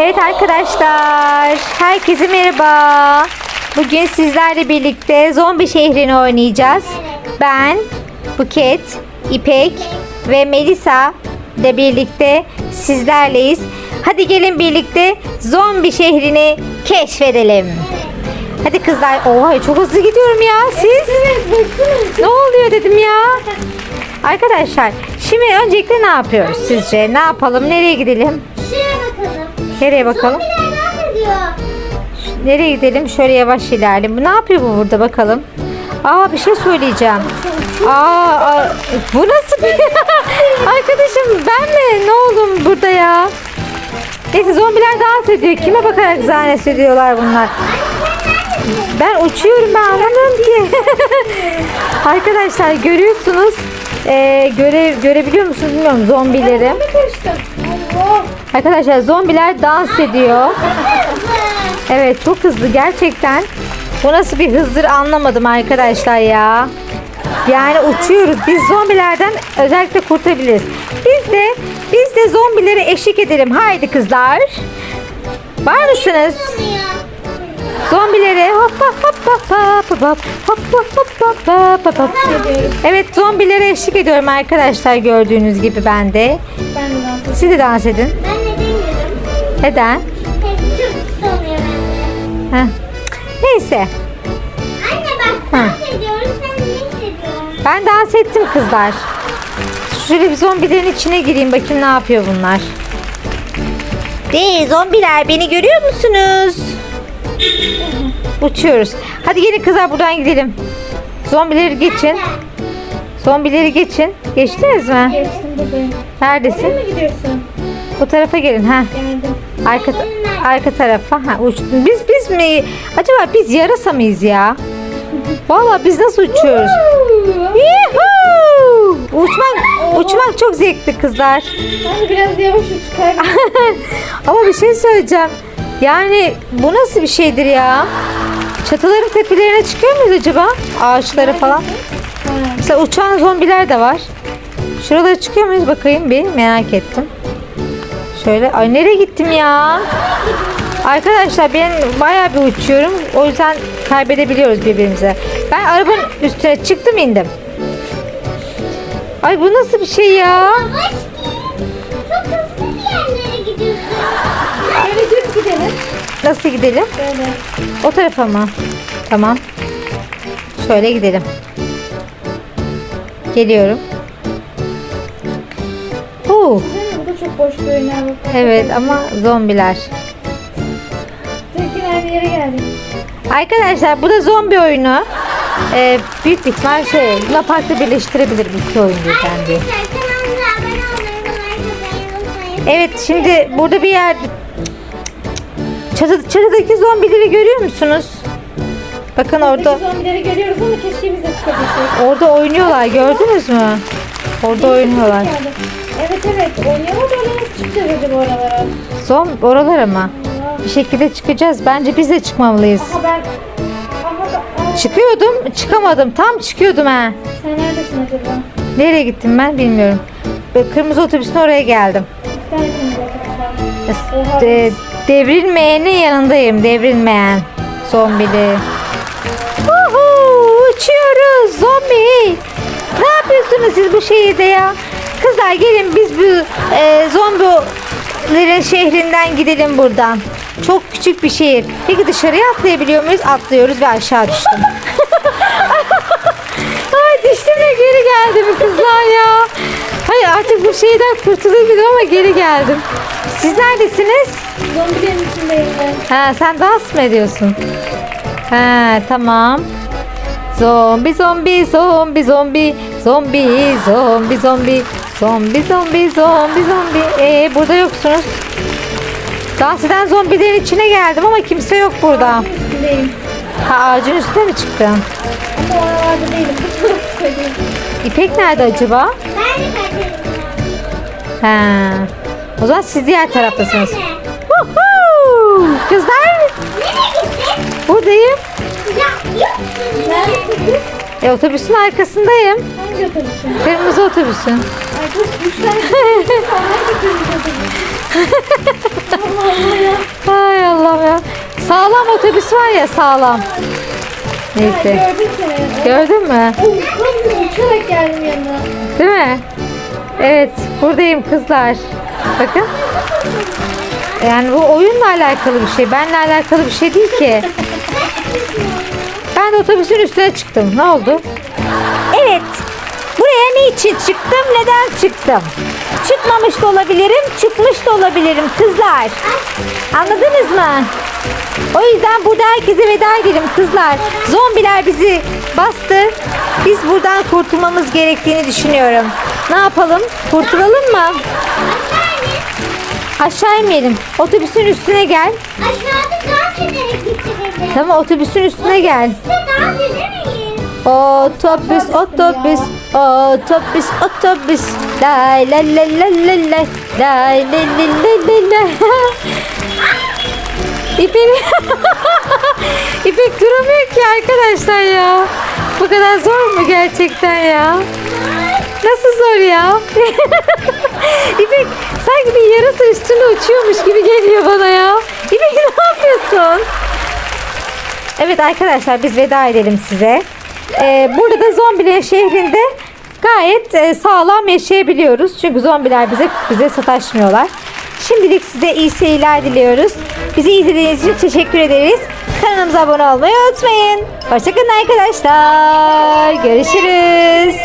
Evet arkadaşlar, herkese merhaba. Bugün sizlerle birlikte zombi şehrini oynayacağız. Ben, Buket, İpek ve Melisa ile birlikte sizlerleyiz. Hadi gelin birlikte zombi şehrini keşfedelim. Hadi kızlar, oha çok hızlı gidiyorum ya siz. Ne oluyor dedim ya. Arkadaşlar, şimdi öncelikle ne yapıyoruz sizce? Ne yapalım? Nereye gidelim? Nereye bakalım? Nereye gidelim? Şöyle yavaş ilerleyelim. Bu ne yapıyor bu burada bakalım? Aa bir şey söyleyeceğim. Aa, aa, bu nasıl bir... Arkadaşım ben mi? Ne oldum burada ya? Neyse zombiler dans ediyor. Kime bakarak zannediyorlar bunlar? Ben uçuyorum ben anlamıyorum ki. Arkadaşlar görüyorsunuz. Ee, göre, görebiliyor musunuz bilmiyorum zombileri. Arkadaşlar zombiler dans ediyor. Evet çok hızlı gerçekten. Bu nasıl bir hızdır anlamadım arkadaşlar ya. Yani uçuyoruz. Biz zombilerden özellikle kurtulabiliriz. Biz de biz de zombilere eşlik edelim. Haydi kızlar. Var mısınız? Zombilere hoppa hoppa hoppa hoppa hoppa hoppa hoppa hoppa. Evet zombilere eşlik ediyorum arkadaşlar gördüğünüz gibi ben de. Siz de dans edin. Ben. Neden? Heh. Neyse. Anne bak dans ediyoruz. Sen ne hissediyorsun? Ben dans ettim kızlar. Şöyle bir zombilerin içine gireyim bakayım ne yapıyor bunlar. De zombiler beni görüyor musunuz? Uçuyoruz. Hadi gelin kızlar buradan gidelim. Zombileri geçin. Zombileri geçin. Geçtiniz mi? Geçtim bebeğim. Neredesin? mi gidiyorsun? Bu tarafa gelin ha. Geldim. Arka arka tarafa. Ha uçtun. Biz biz mi? Acaba biz yarasa mıyız ya? Vallahi biz nasıl uçuyoruz? Yuhuu! Uçmak uçmak çok zevkli kızlar. Sen biraz yavaş uç kay. Ama bir şey söyleyeceğim. Yani bu nasıl bir şeydir ya? Çatıların tepelerine çıkıyor muyuz acaba? Ağaçları falan. Mesela uçan zombiler de var. Şuralara çıkıyor muyuz bakayım bir merak ettim. Şöyle ay nereye gittim ya? Arkadaşlar ben bayağı bir uçuyorum. O yüzden kaybedebiliyoruz birbirimize. Ben arabanın üstüne çıktım indim. Ay bu nasıl bir şey ya? Böyle düz gidelim. Nasıl gidelim? Böyle. O tarafa mı? Tamam. Şöyle gidelim. Geliyorum. Çok boş bir oyun abi. evet ama zombiler. Tekin aynı yere geldik. Arkadaşlar bu da zombi oyunu. Ee, büyük bir ihtimal şey, Luna Park'ta birleştirebilirim iki oyun birden diye. Kanalımıza abone olmayı ve like atmayı unutmayın. Evet şimdi burada bir yer... Çatı, çatıdaki zombileri görüyor musunuz? Bakın orada Zombileri görüyoruz ama keşke biz de çıkabilsek. orada oynuyorlar gördünüz mü? Orada oynuyorlar. Evet evet oynuyorlar da öyle nasıl çıkacağız acaba oralara? Zom oralara mı? Bir şekilde çıkacağız. Bence biz de çıkmamalıyız. Aha ben... Aha da... Çıkıyordum, çıkamadım. Tam çıkıyordum ha. sen neredesin acaba? Nereye gittim ben bilmiyorum. Böyle Kırmızı otobüsün oraya geldim. Bir tane kırmızı otobüs var. Oha. De, devrilmeyenin yanındayım. Devrilmeyen. Zombili. Uhu, uçuyoruz zombi. Ne yapıyorsunuz siz bu şehirde ya? Kızlar gelin biz bu e, zombilerin şehrinden gidelim buradan. Çok küçük bir şehir. Peki dışarıya atlayabiliyor muyuz? Atlıyoruz ve aşağı düştüm. Ay düştüm ve geri geldim kızlar ya. Hayır artık bu şeyden kurtulabilirim ama geri geldim. Siz neredesiniz? Zombilerin içindeyim ben. Ha sen dans mı ediyorsun? Ha tamam. Zombi zombi zombi zombi zombi zombi zombi zombi zombi zombi zombi. Ee burada yoksunuz. Dans eden zombilerin içine geldim ama kimse yok burada. Üstündeyim. Ha ağacın üstüne mi çıktın? Ama o aralarda değilim. Bu taraftayım. İpek nerede acaba? Ben de. O zaman siz diğer taraftasınız. Kızlar Nereye gittin? buradayım. Ya yok musun? Neredesin? E, otobüsün arkasındayım. Hangi otobüsün? Kırmızı otobüsün. Ay kız üç tane Hangi kırmızı otobüs? Allah Allah ya. otobüs var ya sağlam. Neyse. Gördüm seni. Gördün mü? Uçarak geldim yanına. Değil mi? Evet, buradayım kızlar. Bakın. Yani bu oyunla alakalı bir şey. Benle alakalı bir şey değil ki. Ben de otobüsün üstüne çıktım. Ne oldu? Evet. Buraya niçin çıktım? Neden çıktım? Çıkmamış da olabilirim, çıkmış da olabilirim kızlar. Anladınız mı? O yüzden burada herkese veda edelim kızlar. Zombiler bizi bastı. Biz buradan kurtulmamız gerektiğini düşünüyorum. Ne yapalım? Kurtulalım mı? Aşağı inmeyelim. Otobüsün üstüne gel. Aşağıda dans ederek getirelim. Tamam otobüsün üstüne gel. Size dans edemeyiz. Otobüs, otobüs, otobüs, otobüs. Lay lay lay lay lay. Lay lay lay lay lay lay. İpek... İpek duramıyor ki arkadaşlar ya. Bu kadar zor mu gerçekten ya? Nasıl zor ya? İpek sanki bir yarasa üstünde uçuyormuş gibi geliyor bana ya. İpek ne yapıyorsun? Evet arkadaşlar biz veda edelim size. Ee, burada da zombilerin şehrinde gayet e, sağlam yaşayabiliyoruz. Çünkü zombiler bize bize sataşmıyorlar. Şimdilik size iyi seyirler diliyoruz. Bizi izlediğiniz için teşekkür ederiz. Kanalımıza abone olmayı unutmayın. Hoşçakalın arkadaşlar. Görüşürüz.